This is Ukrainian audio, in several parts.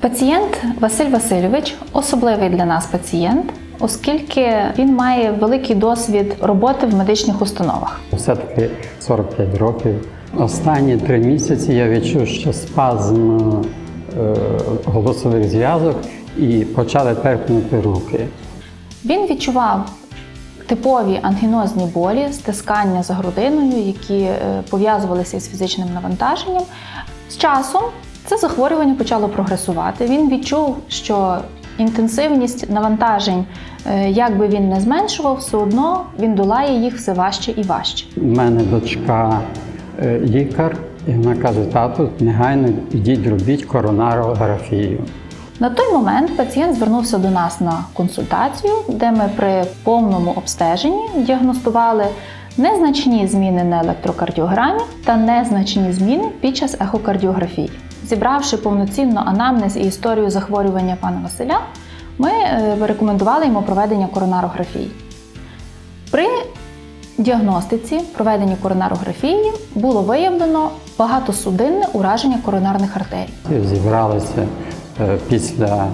Пацієнт Василь Васильович особливий для нас пацієнт, оскільки він має великий досвід роботи в медичних установах. Все-таки 45 років. Останні три місяці я відчув, що спазм е, голосових зв'язок і почали терпнути руки. Він відчував типові ангінозні болі, стискання за грудиною, які е, пов'язувалися з фізичним навантаженням. З часом це захворювання почало прогресувати. Він відчув, що інтенсивність навантажень, е, як би він не зменшував, все одно він долає їх все важче і важче. У мене дочка е, лікар, і вона каже: тату, негайно йдіть робіть коронарографію. На той момент пацієнт звернувся до нас на консультацію, де ми при повному обстеженні діагностували незначні зміни на електрокардіограмі та незначні зміни під час ехокардіографії. Зібравши повноцінно анамнез і історію захворювання пана Василя, ми е, рекомендували йому проведення коронарографії. При діагностиці проведенні коронарографії було виявлено багатосудинне ураження коронарних артерій. Зібралися е, після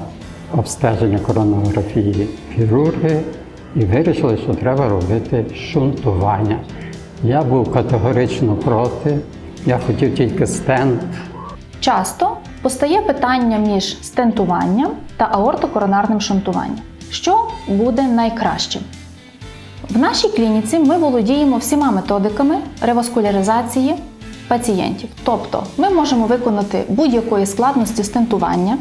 обстеження коронарографії хірурги і вирішили, що треба робити шунтування. Я був категорично проти. Я хотів тільки стенд. Часто постає питання між стентуванням та аортокоронарним шунтуванням. Що буде найкращим? В нашій клініці ми володіємо всіма методиками реваскуляризації пацієнтів. Тобто ми можемо виконати будь-якої складності стентування.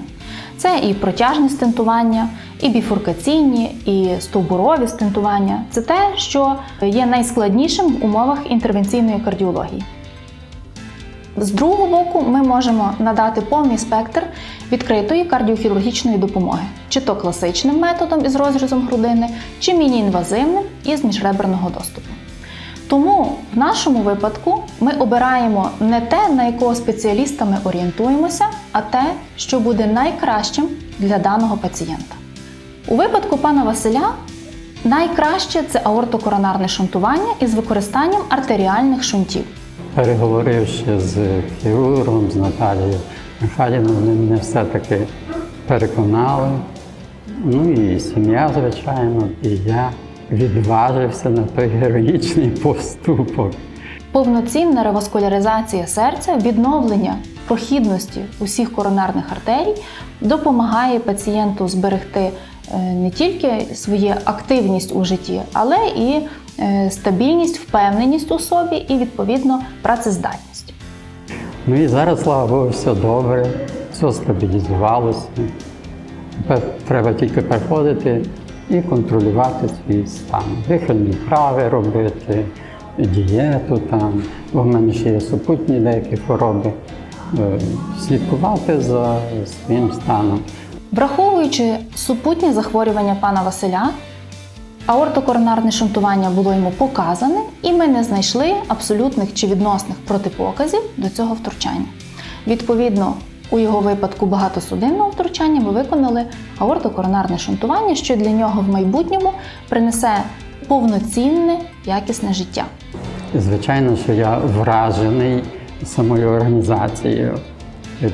Це і протяжні стентування, і біфуркаційні, і стовбурові стентування. Це те, що є найскладнішим в умовах інтервенційної кардіології. З другого боку, ми можемо надати повний спектр відкритої кардіохірургічної допомоги, чи то класичним методом із розрізом грудини, чи міні-інвазивним із міжреберного доступу. Тому в нашому випадку ми обираємо не те, на якого спеціаліста ми орієнтуємося, а те, що буде найкращим для даного пацієнта. У випадку пана Василя найкраще це аортокоронарне шунтування із використанням артеріальних шунтів. Переговоривши з хірургом, з Наталією Михайлівною, вони мене все-таки переконали. Ну і сім'я, звичайно, і я відважився на той героїчний поступок. Повноцінна реваскуляризація серця, відновлення прохідності усіх коронарних артерій допомагає пацієнту зберегти не тільки свою активність у житті, але і е, стабільність, впевненість у собі і відповідно працездатність. Ну і зараз, слава Богу, все добре, все стабілізувалося. Тепер треба тільки приходити і контролювати свій стан. Дихальні вправи робити, дієту там, бо в мене ще є супутні деякі хвороби. Е, Слідкувати за своїм станом. Враховуючи супутні захворювання пана Василя, аортокоронарне шунтування було йому показане, і ми не знайшли абсолютних чи відносних протипоказів до цього втручання. Відповідно, у його випадку багатосудинного втручання ми виконали аортокоронарне шунтування, що для нього в майбутньому принесе повноцінне якісне життя. Звичайно, що я вражений самою організацією,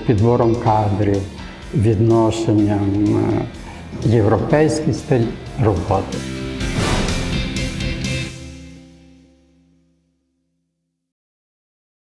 підбором кадрів, відношенням, е, європейський стиль роботи.